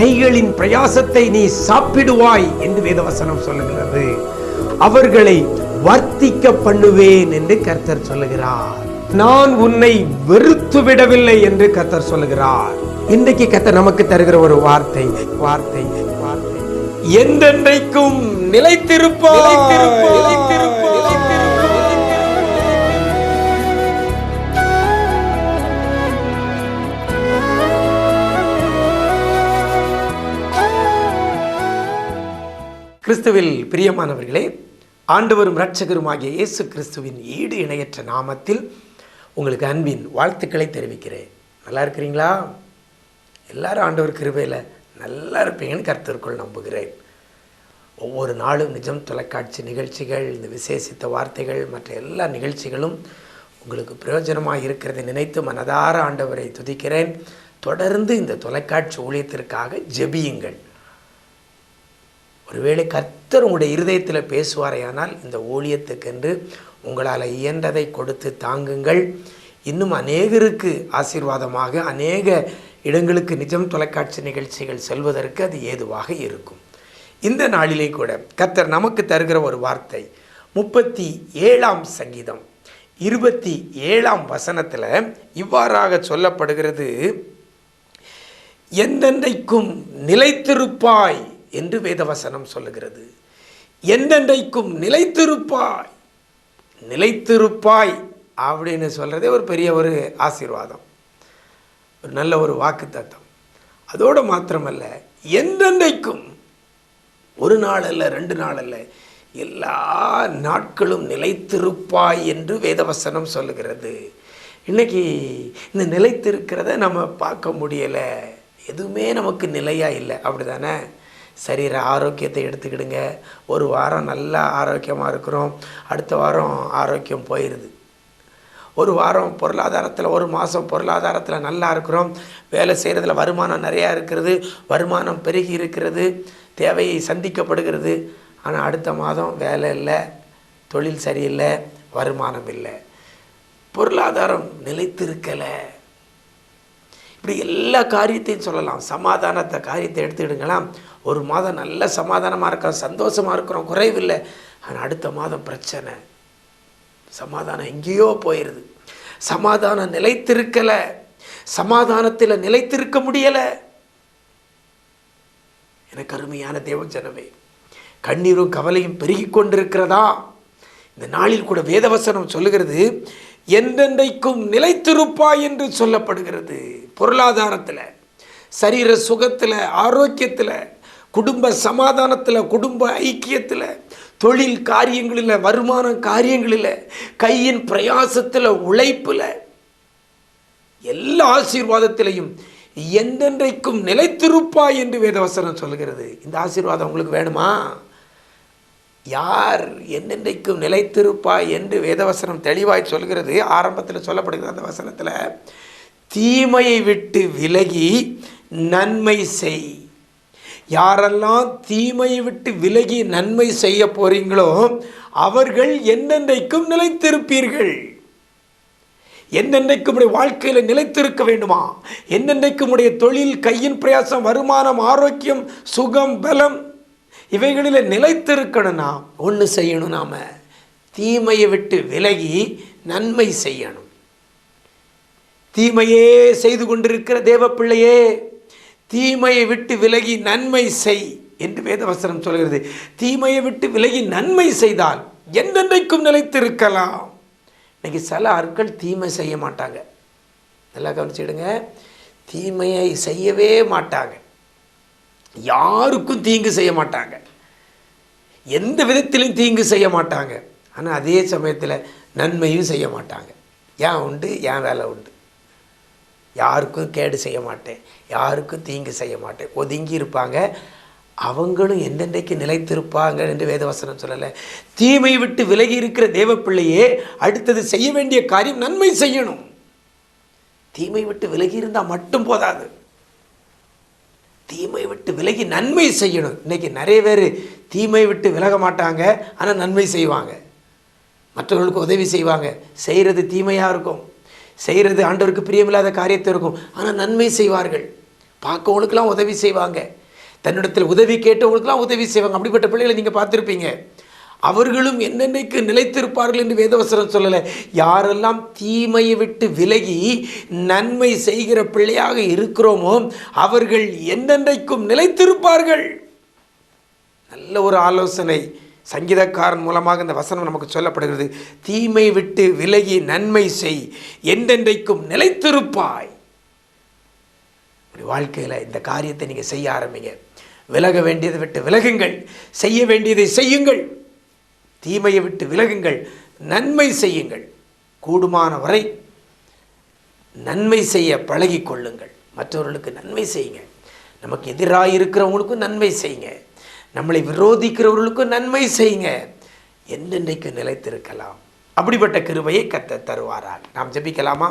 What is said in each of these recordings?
கைகளின் பிரயாசத்தை நீ சாப்பிடுவாய் என்று வேதவசனம் சொல்லுகிறது. அவர்களை வர்த்திக்க பண்ணுவேன் என்று கர்த்தர் சொல்லுகிறார். நான் உன்னை வெறுத்து விடவில்லை என்று கர்த்தர் சொல்லுகிறார். இன்றைக்கு கர்த்தர் நமக்கு தருகிற ஒரு வார்த்தை வார்த்தை வார்த்தை. என்றென்றைக்கும் நிலைத்திருப்பாய். நிலைத்திருப்பாய். கிறிஸ்துவில் பிரியமானவர்களே ஆண்டவரும் இரட்சகருமாகிய இயேசு கிறிஸ்துவின் ஈடு இணையற்ற நாமத்தில் உங்களுக்கு அன்பின் வாழ்த்துக்களை தெரிவிக்கிறேன். நல்லா இருக்கிறீங்களா? எல்லாரும் ஆண்டவர் கிருபையில் நல்லா இருப்பீங்கன்னு கருத்திற்குள் நம்புகிறேன். ஒவ்வொரு நாளும் நிஜம் தொலைக்காட்சி நிகழ்ச்சிகள் இந்த விசேஷித்த வார்த்தைகள் மற்ற எல்லா நிகழ்ச்சிகளும் உங்களுக்கு பிரயோஜனமாக இருக்கிறதை நினைத்து மனதார ஆண்டவரை துதிக்கிறேன். தொடர்ந்து இந்த தொலைக்காட்சி ஊழியத்திற்காக ஜெபியுங்கள். ஒருவேளை கர்த்தர் உங்களுடைய இருதயத்தில் பேசுவாரையானால் இந்த ஊழியத்துக்கென்று உங்களால் இயன்றதை கொடுத்து தாங்குங்கள். இன்னும் அநேகருக்கு ஆசீர்வாதமாக அநேக இடங்களுக்கு நிஜம் தொலைக்காட்சி நிகழ்ச்சிகள் செல்வதற்கு அது ஏதுவாக இருக்கும். இந்த நாளிலே கூட கர்த்தர் நமக்கு தருகிற ஒரு வார்த்தை முப்பத்தி ஏழாம் சங்கீதம் இருபத்தி ஏழாம் வசனத்தில் இவ்வாறாக சொல்லப்படுகிறது எந்தெந்தைக்கும் நிலைத்திருப்பாய் என்று வேதவசனம் சொல்லுகிறது. என்றென்றைக்கும் நிலைத்திருப்பாய் நிலைத்திருப்பாய் அப்படின்னு சொல்கிறதே ஒரு பெரிய ஒரு ஆசீர்வாதம். ஒரு நல்ல ஒரு வாக்கு தத்தம் அதோடு மாத்திரமல்ல எந்தெந்தைக்கும் ஒரு நாள் அல்ல ரெண்டு நாள் அல்ல எல்லா நாட்களும் நிலைத்திருப்பாய் என்று வேதவசனம் சொல்லுகிறது. இன்றைக்கி இந்த நிலைத்திருக்கிறத நம்ம பார்க்க முடியலை. எதுவுமே நமக்கு நிலையாக இல்லை. அப்படி தானே சரீர ஆரோக்கியத்தை எடுத்துக்கிடுங்க. ஒரு வாரம் நல்லா ஆரோக்கியமாக இருக்கிறோம். அடுத்த வாரம் ஆரோக்கியம் போயிடுது ஒரு வாரம் பொருளாதாரத்தில் ஒரு மாதம் பொருளாதாரத்தில் நல்லா இருக்கிறோம். வேலை செய்கிறதுல வருமானம் நிறையா இருக்கிறது. வருமானம் பெருகி இருக்கிறது. தேவையை சந்திக்கப்படுகிறது. ஆனால் அடுத்த மாதம் வேலை இல்லை. தொழில் சரியில்லை. வருமானம் இல்லை. பொருளாதாரம் நிலைத்திருக்கலை. இப்படி எல்லா காரியத்தையும் சொல்லலாம். சமாதானத்தை காரியத்தை எடுத்துக்கிடுங்களாம். ஒரு மாதம் நல்ல சமாதானமாக இருக்கோம் சந்தோஷமாக இருக்கிறோம் குறைவில்லை. ஆனால் அடுத்த மாதம் பிரச்சனை. சமாதானம் எங்கேயோ போயிடுது சமாதானம் நிலைத்திருக்கலை. சமாதானத்தில் நிலைத்திருக்க முடியலை. எனக்கு அருமையான தேவஜனமே கண்ணீரும் கவலையும் பெருகி கொண்டிருக்கிறதா? இந்த நாளில் கூட வேதவசனம் சொல்லுகிறது என்றென்றைக்கும் நிலைத்திருப்பாய் என்று சொல்லப்படுகிறது. பொருளாதாரத்தில் சரீர சுகத்தில் ஆரோக்கியத்தில் குடும்ப சமாதானத்தில் குடும்ப ஐக்கியத்தில் தொழில் காரியங்களில் வருமான காரியங்களில் கையின் பிரயாசத்தில் உழைப்பில் எல்லா ஆசீர்வாதத்திலையும் எந்தென்றைக்கும் நிலைத்திருப்பாய் என்று வேதவசனம் சொல்கிறது. இந்த ஆசீர்வாதம் உங்களுக்கு வேணுமா? யார் என்னென்றைக்கும் நிலைத்திருப்பாய் என்று வேதவசனம் தெளிவாய் சொல்கிறது. ஆரம்பத்தில் சொல்லப்படுகிறது அந்த வசனத்தில். தீமையை விட்டு விலகி நன்மை செய். யாரெல்லாம் தீமையை விட்டு விலகி நன்மை செய்ய போறீங்களோ அவர்கள் என்னென்றைக்கும் நிலைத்திருப்பீர்கள். என்னென்றைக்கும் உடைய வாழ்க்கையில் நிலைத்திருக்க வேண்டுமா? என்னென்றைக்கும் உடைய தொழில் கையின் பிரயாசம் வருமானம் ஆரோக்கியம் சுகம் பலம் இவைகளில் நிலைத்திருக்கணும்னா ஒன்று செய்யணும் நாம். தீமையை விட்டு விலகி நன்மை செய்யணும். தீமையே செய்து கொண்டிருக்கிற தேவப்பிள்ளையே பிள்ளையே தீமையை விட்டு விலகி நன்மை செய் என்று வேதவசனம் சொல்கிறது. தீமையை விட்டு விலகி நன்மை செய்தால் என்றென்றைக்கும் நிலைத்திருக்கலாம். இன்னைக்கு சில ஆட்கள் தீமை செய்ய மாட்டாங்க. நல்லா கவனிச்சிடுங்க தீமையை செய்யவே மாட்டாங்க. யாருக்கும் தீங்கு செய்ய மாட்டாங்க. எந்த விதத்திலும் தீங்கு செய்ய மாட்டாங்க. ஆனால் அதே சமயத்தில் நன்மையும் செய்ய மாட்டாங்க. ஏன் உண்டு? ஏன் வேலை உண்டு? யாருக்கும் கேடு செய்ய மாட்டேன். யாருக்கும் தீங்கு செய்ய மாட்டேன். ஒதுங்கி இருப்பாங்க. அவங்களும் எந்தெந்தைக்கு நிலைத்திருப்பாங்க என்று வேதவசனம் சொல்லலை. தீமை விட்டு விலகி இருக்கிற தேவப்பிள்ளையே அடுத்தது செய்ய வேண்டிய காரியம் நன்மை செய்யணும். தீமை விட்டு விலகி இருந்தால் மட்டும் போதாது. தீமை விட்டு விலகி நன்மை செய்யணும். இன்னைக்கு நிறைய பேர் தீமை விட்டு விலக மாட்டாங்க ஆனால் நன்மை செய்வாங்க. மற்றவர்களுக்கு உதவி செய்வாங்க. செய்கிறது தீமையாக இருக்கும். செய்கிறது ஆண்டவருக்கு பிரியமில்லாத காரியத்தை இருக்கும். ஆனால் நன்மை செய்வார்கள். பார்க்கவனுக்கெல்லாம் உதவி செய்வாங்க. தன்னிடத்தில் உதவி கேட்டவங்களுக்கெல்லாம் உதவி செய்வாங்க. அப்படிப்பட்ட பிள்ளைகளை நீங்கள் பார்த்துருப்பீங்க. அவர்களும் என்னென்னைக்கு நிலைத்திருப்பார்கள் என்று வேதவசனம் சொல்லலை. யாரெல்லாம் தீமையை விட்டு விலகி நன்மை செய்கிற பிள்ளையாக இருக்கிறோமோ அவர்கள் என்னென்றைக்கும் நிலைத்திருப்பார்கள். நல்ல ஒரு ஆலோசனை. சங்கீதக்காரன் மூலமாக இந்த வசனம் நமக்கு சொல்லப்படுகிறது. தீமை விட்டு விலகி நன்மை செய். என்றென்றைக்கும் நிலைத்திருப்பாய். வாழ்க்கையில் இந்த காரியத்தை நீங்கள் செய்ய ஆரம்பிங்க. விலக வேண்டியதை விட்டு விலகுங்கள். செய்ய வேண்டியதை செய்யுங்கள். தீமையை விட்டு விலகுங்கள். நன்மை செய்யுங்கள். கூடுமான வரை நன்மை செய்ய பழகி கொள்ளுங்கள். மற்றவர்களுக்கு நன்மை செய்யுங்க. நமக்கு எதிராக இருக்கிறவங்களுக்கும் நன்மை செய்யுங்க. நம்மளை விரோதிக்கிறவர்களுக்கும் நன்மை செய்யுங்க. என்றென்றைக்கு நிலைத்திருக்கலாம்? அப்படிப்பட்ட கிருபையை கத்த தருவாராக நாம் ஜெபிக்கலாமா?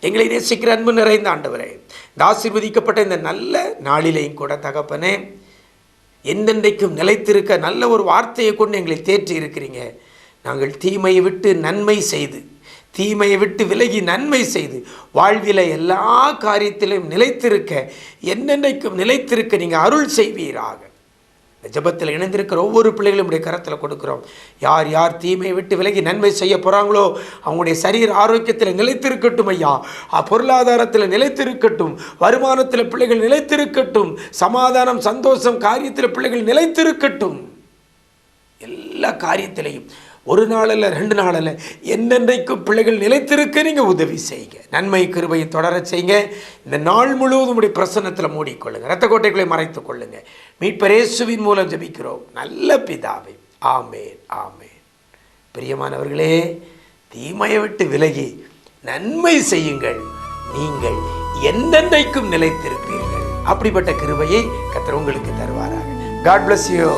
எங்களை நேசிக்கிற அன்பு நிறைந்த ஆண்டவரே இந்த ஆசீர்வதிக்கப்பட்ட இந்த நல்ல நாளிலையும் கூட தகப்பனே எந்தென்றைக்கும் நிலைத்திருக்க நல்ல ஒரு வார்த்தையை கொண்டு எங்களை தேற்றி இருக்கிறீங்க. நாங்கள் தீமையை விட்டு நன்மை செய்து தீமையை விட்டு விலகி நன்மை செய்து வாழ்வில எல்லா காரியத்திலும் நிலைத்திருக்க என்னென்னைக்கும் நிலைத்திருக்க நீங்கள் அருள் செய்வீராக. ஜபத்தில் இணைந்திருக்கிற ஒவ்வொரு பிள்ளைகளும் உடைய கரத்தில் கொடுக்குறோம். யார் யார் தீமையை விட்டு விலகி நன்மை செய்ய போகிறாங்களோ அவங்களுடைய சரீர ஆரோக்கியத்தில் நிலைத்திருக்கட்டும் ஐயா. பொருளாதாரத்தில் நிலைத்திருக்கட்டும் வருமானத்தில் பிள்ளைகள் நிலைத்திருக்கட்டும் சமாதானம் சந்தோஷம் காரியத்தில் பிள்ளைகள் நிலைத்திருக்கட்டும். எல்லா காரியத்திலையும் ஒரு நாளில் ரெண்டு நாளில் என்னென்றைக்கும் பிள்ளைகள் நிலைத்திருக்க நீங்கள் உதவி செய்யுங்க. நன்மை கிருபையை தொடரச் செய்யுங்க. இந்த நாள் முழுவதும் உடைய பிரசன்னத்தில் மூடிக்கொள்ளுங்க. ரத்த கோட்டைக்குள்ளே மறைத்துக் கொள்ளுங்க. மீட்பரேசுவின் மூலம் ஜெபிக்கிறோம். நல்ல பிதாவை. ஆமேன் ஆமேன். பிரியமானவர்களே தீமையை விட்டு விலகி நன்மை செய்யுங்கள். நீங்கள் என்னென்றைக்கும் நிலைத்திருப்பீர்கள். அப்படிப்பட்ட கிருபையை கர்த்தர் உங்களுக்கு தருவாராக. God bless you